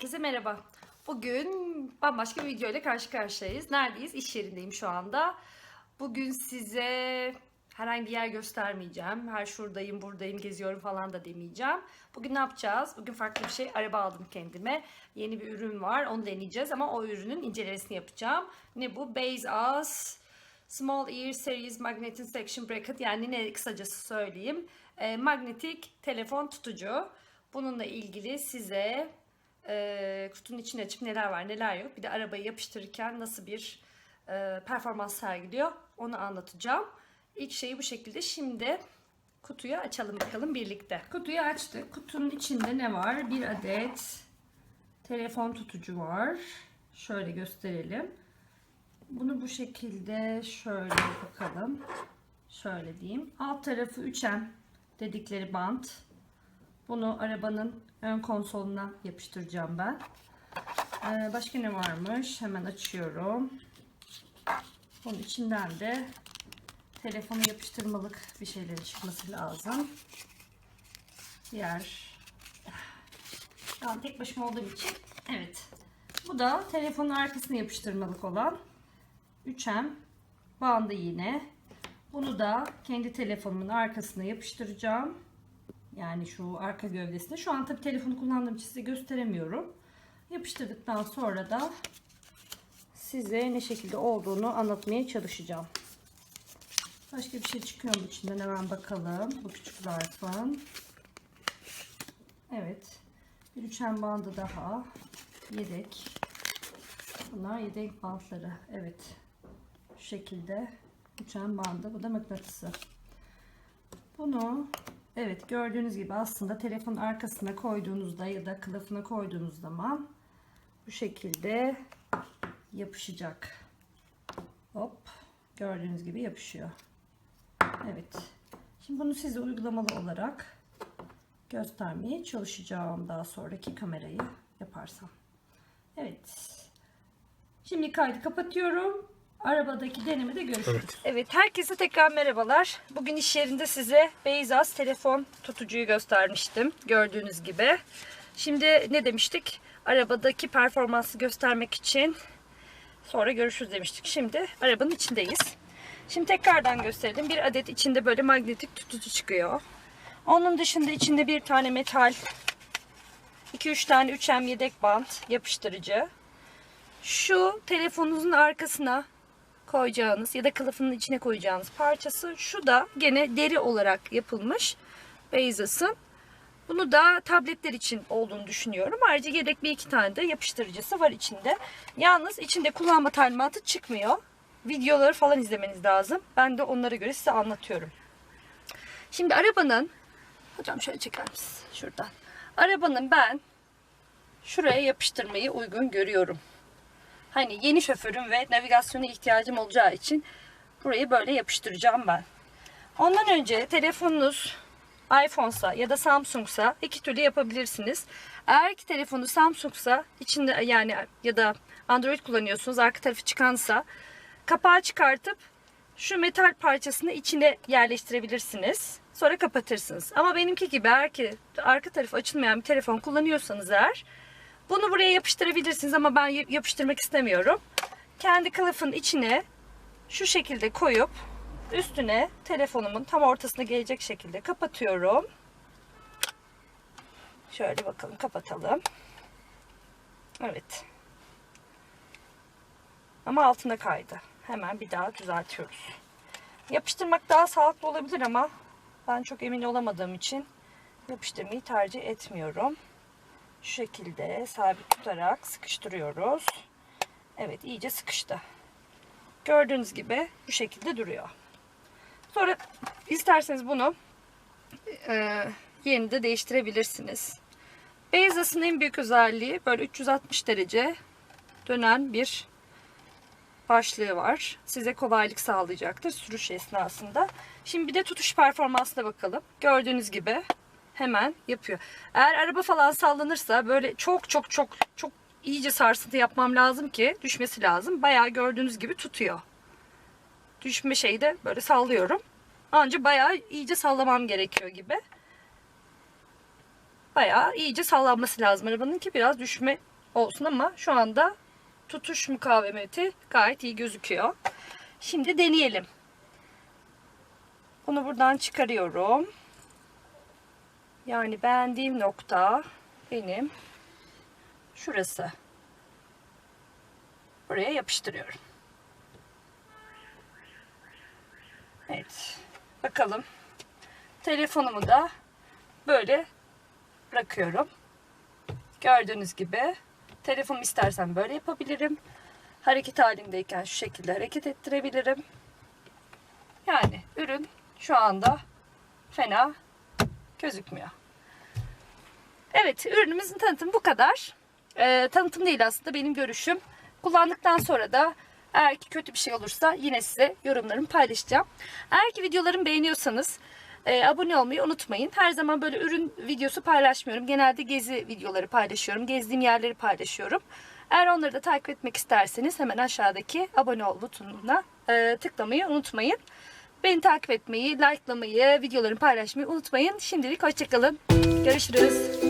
Herkese merhaba. Bugün bambaşka bir video ile karşı karşıyayız. Neredeyiz? İş yerindeyim şu anda. Bugün size herhangi bir yer göstermeyeceğim. Her şuradayım, buradayım, geziyorum falan da demeyeceğim. Bugün ne yapacağız? Bugün farklı bir şey. Araba aldım kendime. Yeni bir ürün var. Onu deneyeceğiz ama o ürünün incelemesini yapacağım. Ne bu? Base Us Small Ear Series Magnetic Section Bracket yani ne kısacası söyleyeyim. E, magnetik telefon tutucu. Bununla ilgili size e, kutunun içini açıp neler var neler yok. Bir de arabayı yapıştırırken nasıl bir e, performans sergiliyor onu anlatacağım. İlk şeyi bu şekilde. Şimdi kutuyu açalım bakalım birlikte. Kutuyu açtık. Kutunun içinde ne var? Bir adet telefon tutucu var. Şöyle gösterelim. Bunu bu şekilde şöyle bakalım. Şöyle diyeyim. Alt tarafı 3M dedikleri bant. Bunu arabanın ön konsoluna yapıştıracağım ben. Ee, başka ne varmış? Hemen açıyorum. Bunun içinden de telefonu yapıştırmalık bir şeylerin çıkması lazım. Diğer yani tek başıma olduğum için evet. Bu da telefonun arkasına yapıştırmalık olan 3M bandı yine. Bunu da kendi telefonumun arkasına yapıştıracağım. Yani şu arka gövdesine. Şu an tabii telefonu kullandığım için size gösteremiyorum. Yapıştırdıktan sonra da size ne şekilde olduğunu anlatmaya çalışacağım. Başka bir şey çıkıyor mu içinden hemen bakalım. Bu küçük zarfın. Evet. Bir üçgen bandı daha. Yedek. Bunlar yedek bantları. Evet. Şu şekilde üçgen bandı. Bu da mıknatısı. Bunu evet gördüğünüz gibi aslında telefonun arkasına koyduğunuzda ya da kılıfına koyduğunuz zaman bu şekilde yapışacak. Hop. Gördüğünüz gibi yapışıyor. Evet. Şimdi bunu size uygulamalı olarak göstermeye çalışacağım daha sonraki kamerayı yaparsam. Evet. Şimdi kaydı kapatıyorum. Arabadaki denemede görüşürüz. Evet. Evet. herkese tekrar merhabalar. Bugün iş yerinde size Beyzas telefon tutucuyu göstermiştim. Gördüğünüz gibi. Şimdi ne demiştik? Arabadaki performansı göstermek için sonra görüşürüz demiştik. Şimdi arabanın içindeyiz. Şimdi tekrardan gösterelim. Bir adet içinde böyle magnetik tutucu çıkıyor. Onun dışında içinde bir tane metal 2-3 tane 3M yedek bant yapıştırıcı. Şu telefonunuzun arkasına koyacağınız ya da kılıfının içine koyacağınız parçası. Şu da gene deri olarak yapılmış Bezos'un. Bunu da tabletler için olduğunu düşünüyorum. Ayrıca yedek bir iki tane de yapıştırıcısı var içinde. Yalnız içinde kullanma talimatı çıkmıyor. Videoları falan izlemeniz lazım. Ben de onlara göre size anlatıyorum. Şimdi arabanın hocam şöyle çeker misin? Şuradan. Arabanın ben şuraya yapıştırmayı uygun görüyorum. Hani yeni şoförüm ve navigasyona ihtiyacım olacağı için burayı böyle yapıştıracağım ben. Ondan önce telefonunuz iPhone'sa ya da Samsung'sa iki türlü yapabilirsiniz. Eğer ki telefonu Samsung'sa içinde yani ya da Android kullanıyorsunuz arka tarafı çıkansa kapağı çıkartıp şu metal parçasını içine yerleştirebilirsiniz. Sonra kapatırsınız. Ama benimki gibi eğer ki arka tarafı açılmayan bir telefon kullanıyorsanız eğer bunu buraya yapıştırabilirsiniz ama ben yapıştırmak istemiyorum. Kendi kılıfın içine şu şekilde koyup üstüne telefonumun tam ortasına gelecek şekilde kapatıyorum. Şöyle bakalım kapatalım. Evet. Ama altına kaydı. Hemen bir daha düzeltiyoruz. Yapıştırmak daha sağlıklı olabilir ama ben çok emin olamadığım için yapıştırmayı tercih etmiyorum. Şu şekilde sabit tutarak sıkıştırıyoruz. Evet iyice sıkıştı. Gördüğünüz gibi bu şekilde duruyor. Sonra isterseniz bunu e, yerini de değiştirebilirsiniz. Beyzas'ın en büyük özelliği böyle 360 derece dönen bir başlığı var. Size kolaylık sağlayacaktır sürüş esnasında. Şimdi bir de tutuş performansına bakalım. Gördüğünüz gibi hemen yapıyor. Eğer araba falan sallanırsa böyle çok çok çok çok iyice sarsıntı yapmam lazım ki düşmesi lazım. Bayağı gördüğünüz gibi tutuyor. Düşme şeyi de böyle sallıyorum. Ancak bayağı iyice sallamam gerekiyor gibi. Bayağı iyice sallanması lazım arabanın ki biraz düşme olsun ama şu anda tutuş mukavemeti gayet iyi gözüküyor. Şimdi deneyelim. Bunu buradan çıkarıyorum. Yani beğendiğim nokta benim şurası. Buraya yapıştırıyorum. Evet. Bakalım. Telefonumu da böyle bırakıyorum. Gördüğünüz gibi telefonu istersen böyle yapabilirim. Hareket halindeyken şu şekilde hareket ettirebilirim. Yani ürün şu anda fena gözükmüyor. Evet ürünümüzün tanıtımı bu kadar. Ee, tanıtım değil aslında benim görüşüm. Kullandıktan sonra da eğer ki kötü bir şey olursa yine size yorumlarımı paylaşacağım. Eğer ki videolarımı beğeniyorsanız e, abone olmayı unutmayın. Her zaman böyle ürün videosu paylaşmıyorum. Genelde gezi videoları paylaşıyorum. Gezdiğim yerleri paylaşıyorum. Eğer onları da takip etmek isterseniz hemen aşağıdaki abone ol butonuna e, tıklamayı unutmayın. Beni takip etmeyi, likelamayı, videolarımı paylaşmayı unutmayın. Şimdilik hoşçakalın. Görüşürüz.